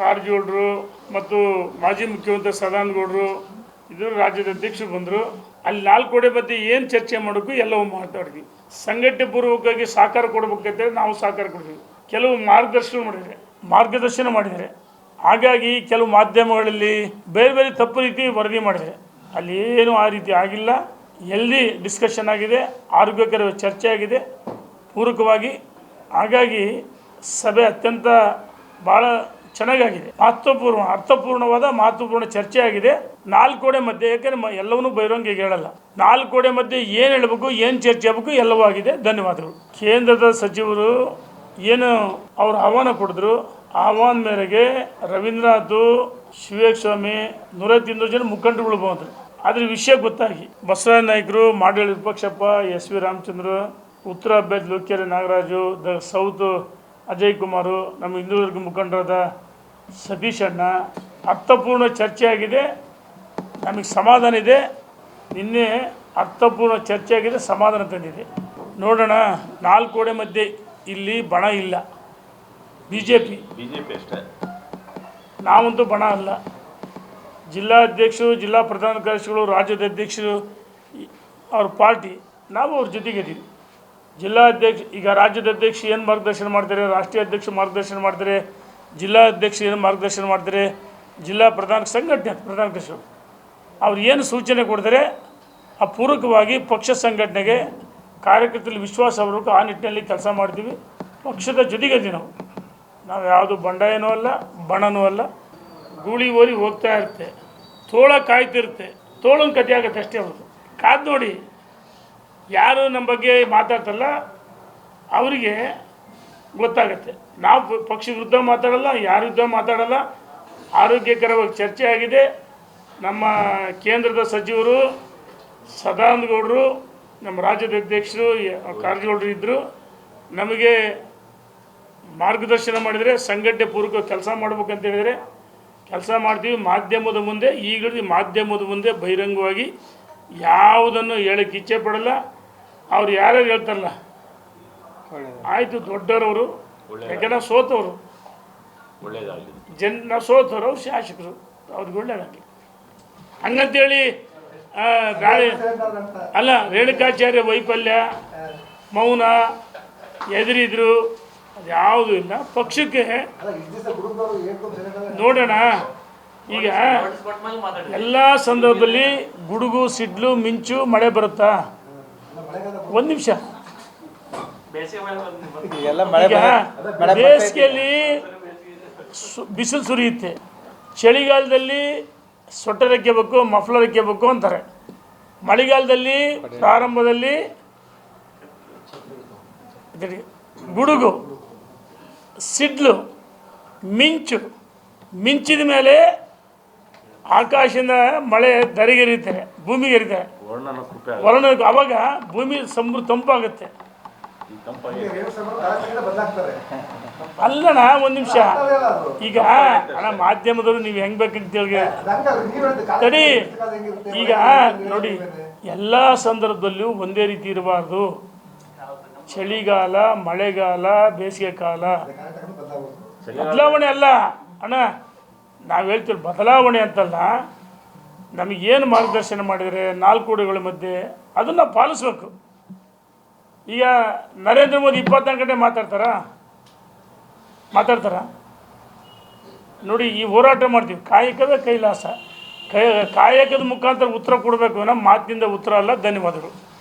ಕಾರಜೋಳರು ಮತ್ತು ಮಾಜಿ ಮುಖ್ಯಮಂತ್ರಿ ಸದಾನಗೌಡರು ಇದು ರಾಜ್ಯದ ಅಧ್ಯಕ್ಷರು ಬಂದರು. ಅಲ್ಲಿ ನಾಲ್ಕು ಕೋಡೆ ಬಗ್ಗೆ ಏನು ಚರ್ಚೆ ಮಾಡೋಕ್ಕೂ ಎಲ್ಲವೂ ಮಾತಾಡಿದ್ವಿ. ಸಂಘಟನೆ ಪೂರ್ವಕವಾಗಿ ಸಹಕಾರ ಕೊಡ್ಬೇಕಂತೇಳಿ ನಾವು ಸಹಕಾರ ಕೊಡ್ತೀವಿ. ಕೆಲವು ಮಾರ್ಗದರ್ಶನ ಮಾಡಿದರೆ ಮಾರ್ಗದರ್ಶನ ಮಾಡಿದರೆ ಹಾಗಾಗಿ ಕೆಲವು ಮಾಧ್ಯಮಗಳಲ್ಲಿ ಬೇರೆ ಬೇರೆ ತಪ್ಪು ರೀತಿ ವರದಿ ಮಾಡಿದರೆ ಅಲ್ಲಿ ಏನು ಆ ರೀತಿ ಆಗಿಲ್ಲ. ಎಲ್ಲಿ ಡಿಸ್ಕಷನ್ ಆಗಿದೆ, ಆರೋಗ್ಯಕರ ಚರ್ಚೆ ಆಗಿದೆ, ಪೂರಕವಾಗಿ. ಹಾಗಾಗಿ ಸಭೆ ಅತ್ಯಂತ ಭಾಳ ಚೆನ್ನಾಗಾಗಿದೆ. ಮಹತ್ವಪೂರ್ಣ ಅರ್ಥಪೂರ್ಣವಾದ ಮಹತ್ವಪೂರ್ಣ ಚರ್ಚೆ ಆಗಿದೆ ನಾಲ್ಕು ಕೋಡೆ ಮಧ್ಯೆ ಯಾಕಂದ್ರೆ ಎಲ್ಲವನ್ನೂ ಬಹಿರಂಗ ಹೇಳಲ್ಲ. ನಾಲ್ಕು ಕೋಡೆ ಮಧ್ಯೆ ಏನು ಹೇಳಬೇಕು, ಏನು ಚರ್ಚೆ ಆಗಬೇಕು ಎಲ್ಲವೂ ಆಗಿದೆ. ಧನ್ಯವಾದಗಳು. ಕೇಂದ್ರದ ಸಚಿವರು ಏನು ಅವರು ಆಹ್ವಾನ ಕೊಡಿದ್ರು, ಆಹ್ವಾನ ಮೇರೆಗೆ ರವೀಂದ್ರನಾಥ್ ಸ್ವಾಮಿ ನೂರೈವತ್ತು ಇನ್ನೂರು ಜನ ಮುಖಂಡರುಗಳು ಬಂದರು. ಅದ್ರ ವಿಷಯ ಗೊತ್ತಾಗಿ. ಬಸವರಾಜ ನಾಯ್ಕರು ಮಾಡಳ ವಿಪಕ್ಷಪ್ಪ, ಎಸ್ ವಿ ರಾಮಚಂದ್ರ, ಉತ್ತರ ಅಭ್ಯರ್ಥಿ ಲೋಕೇರಿ ನಾಗರಾಜು, ದ ಸೌತ್ ಅಜಯ್ ಕುಮಾರು, ನಮ್ಮ ಹಿಂದೂ ಮುಖಂಡರಾದ ಸತೀಶ್ ಅಣ್ಣ ಅರ್ಥಪೂರ್ಣ ಚರ್ಚೆ ಆಗಿದೆ ನಮಗೆ ಸಮಾಧಾನ ಇದೆ. ನಿನ್ನೆ ಅರ್ಥಪೂರ್ಣ ಚರ್ಚೆ ಆಗಿದೆ ಸಮಾಧಾನ ತಂದಿದೆ. ನೋಡೋಣ ನಾಲ್ಕು ಕೋಡೆ ಮಧ್ಯೆ ಇಲ್ಲಿ ಬಣ ಇಲ್ಲ. B J P B J P ಅಷ್ಟೇ. ನಾವಂತೂ ಬಣ ಅಲ್ಲ. ಜಿಲ್ಲಾ ಅಧ್ಯಕ್ಷರು ಜಿಲ್ಲಾ ಪ್ರಧಾನ ಕಾರ್ಯದರ್ಶಿಗಳು ರಾಜ್ಯದ ಅಧ್ಯಕ್ಷರು ಅವ್ರ ಪಾರ್ಟಿ ನಾವು ಅವ್ರ ಜೊತೆಗಿದ್ದೀವಿ. ಜಿಲ್ಲಾ ಅಧ್ಯಕ್ಷ ಈಗ ರಾಜ್ಯದ ಅಧ್ಯಕ್ಷ ಏನು ಮಾರ್ಗದರ್ಶನ ಮಾಡ್ತಾರೆ ರಾಷ್ಟ್ರೀಯ ಅಧ್ಯಕ್ಷ ಮಾರ್ಗದರ್ಶನ ಮಾಡ್ತಾರೆ ಜಿಲ್ಲಾ ಏನು ಮಾರ್ಗದರ್ಶನ ಮಾಡ್ತಾರೆ ಜಿಲ್ಲಾ ಪ್ರಧಾನ ಸಂಘಟನೆ ಪ್ರಧಾನ ಕಾರ್ಯದರ್ಶಿಗಳು ಅವ್ರು. ಏನು ಸೂಚನೆ ಕೊಡ್ತಾರೆ ಆ ಪೂರಕವಾಗಿ ಪಕ್ಷ ಸಂಘಟನೆಗೆ ಕಾರ್ಯಕರ್ತರಲ್ಲಿ ವಿಶ್ವಾಸ ಬರಬೇಕು. ಆ ನಿಟ್ಟಿನಲ್ಲಿ ಕೆಲಸ ಮಾಡ್ತೀವಿ. ಪಕ್ಷದ ಜೊತೆಗಿದ್ದೀವಿ ನಾವು. ನಾವು ಯಾವುದು ಬಂಡಾಯನೂ ಅಲ್ಲ, ಬಣನೂ ಅಲ್ಲ. ಗೂಳಿ ಓರಿ ಹೋಗ್ತಾ ಇರುತ್ತೆ. ತೋಳ ಕಾಯ್ತಿರುತ್ತೆ. ತೋಳನ ಕತೆ ಆಗುತ್ತೆ ಅಷ್ಟೇ ಅವರು ಕಾದು ನೋಡಿ, ಯಾರು ನಮ್ಮ ಬಗ್ಗೆ ಮಾತಾಡ್ತಲ್ಲ ಅವರಿಗೆ ಗೊತ್ತಾಗುತ್ತೆ. ನಾವು ಪಕ್ಷ ವಿರುದ್ಧ ಮಾತಾಡಲ್ಲ, ಯಾರ ವಿರುದ್ಧ ಮಾತಾಡಲ್ಲ. ಆರೋಗ್ಯಕರವಾಗಿ ಚರ್ಚೆ ಆಗಿದೆ. ನಮ್ಮ ಕೇಂದ್ರದ ಸಚಿವರು ಸದಾನಂದ ಗೌಡರು ನಮ್ಮ ರಾಜ್ಯದ ಅಧ್ಯಕ್ಷರು ಕಾರಜೋಳರು ಇದ್ದರು ನಮಗೆ ಮಾರ್ಗದರ್ಶನ ಮಾಡಿದರೆ ಸಂಘಟನೆ ಪೂರ್ವಕ ಕೆಲಸ ಮಾಡ್ಬೇಕಂತ ಹೇಳಿದರೆ, ಕೆಲಸ ಮಾಡ್ತೀವಿ. ಮಾಧ್ಯಮದ ಮುಂದೆ, ಈಗಲೂ ಮಾಧ್ಯಮದ ಮುಂದೆ ಬಹಿರಂಗವಾಗಿ ಯಾವುದನ್ನು ಹೇಳಕ್ಕೆ ಇಚ್ಛೆ ಪಡಲ್ಲ. ಅವ್ರು ಯಾರ್ಯಾರು ಹೇಳ್ತಾರಲ್ಲ ಆಯಿತು ದೊಡ್ಡರವರು ಯಾಕಂದ್ರೆ ಸೋತವರು. ಒಳ್ಳೇದಾಗಲಿ. ಜನ ನಾವು ಸೋತವರು ಅವ್ರು ಶಾಸಕರು. ಅವ್ರಿಗೆ ಒಳ್ಳೇದಾಗಲಿ. ಹಂಗಂತೇಳಿ ಆ, ಗಾಳಿ ಅಲ್ಲ ರೇಣುಕಾಚಾರ್ಯ ವೈಫಲ್ಯ ಮೌನ ಎದುರಿದ್ರು ಅದು ಯಾವುದೂ ಇಲ್ಲ. ಪಕ್ಷಕ್ಕೆ ನೋಡೋಣ. ಈಗ ಎಲ್ಲ ಸಂದರ್ಭದಲ್ಲಿ ಗುಡುಗು ಸಿಡ್ಲು ಮಿಂಚು ಮಳೆ ಬರುತ್ತಾ? ಒಂದು ನಿಮಿಷ. ಎಲ್ಲ ಮಳೆ ಈಗ ಮಳೆ ಬರ್ತಾ ಬೇಸಿಗೆಯಲ್ಲಿ ಸು- ಬಿಸಿಲು ಸುರಿಯುತ್ತೆ. ಚಳಿಗಾಲದಲ್ಲಿ ಸ್ವೆಟರ್ ಹಾಕ್ಕೋಬೇಕು ಮಫ್ಲರ್ ಹಾಕ್ಕೋಬೇಕು ಅಂತಾರೆ. ಮಳೆಗಾಲದಲ್ಲಿ ಪ್ರಾರಂಭದಲ್ಲಿ ಇದರಿ ಗುಡುಗು ಸಿಡ್ಲು ಮಿಂಚು ಮಿಂಚಿದ ಮೇಲೆ ಆಕಾಶದಿಂದ ಮಳೆ ದರಿಗೆರಿತಾರೆ ಭೂಮಿಗೆ ಎರಿತಾರೆ ವರ್ಣನಕ್ಕೆ ಅವಾಗ ಭೂಮಿ ಸಮೃದ್ಧ ತಂಪಾಗುತ್ತೆ. ಅಲ್ಲಣ್ಣ ಒಂದು ನಿಮಿಷ. ಈಗ ಅಣ್ಣ ಮಾಧ್ಯಮದವರು ನೀವು ಹೆಂಗ್ ಬೇಕಂತ ಹೇಳಿ ತಡಿ. ಈಗ ನೋಡಿ ಎಲ್ಲ ಸಂದರ್ಭದಲ್ಲೂ ಒಂದೇ ರೀತಿ ಇರಬಾರ್ದು. ಚಳಿಗಾಲ ಮಳೆಗಾಲ ಬೇಸಿಗೆ ಕಾಲ. ಬದಲಾವಣೆ ಅಲ್ಲ. ಅಣ್ಣ ನಾವು ಹೇಳ್ತೀವಿ ಬದಲಾವಣೆ ಅಂತಲ್ಲ ನಮಗೇನು ಮಾರ್ಗದರ್ಶನ ಮಾಡಿದರೆ ನಾಲ್ಕು ಕೋಡಿಗಳ ಮಧ್ಯೆ ಅದನ್ನು ಪಾಲಿಸ್ಬೇಕು. ಈಗ ನರೇಂದ್ರ ಮೋದಿ ಇಪ್ಪತ್ನಾಲ್ಕು ಗಂಟೆ ಮಾತಾಡ್ತಾರಾ? ಮಾತಾಡ್ತಾರ? ನೋಡಿ, ಈ ಹೋರಾಟ ಮಾಡ್ತೀವಿ. ಕಾಯಕವೇ ಕೈಲಾಸ. ಕೈ, ಕಾಯಕದ ಮುಖಾಂತರ ಉತ್ತರ ಕೊಡಬೇಕು ನಮ್ಮ ಮಾತಿನಿಂದ ಉತ್ತರ ಅಲ್ಲ, ಧನ್ಯವಾದಗಳು.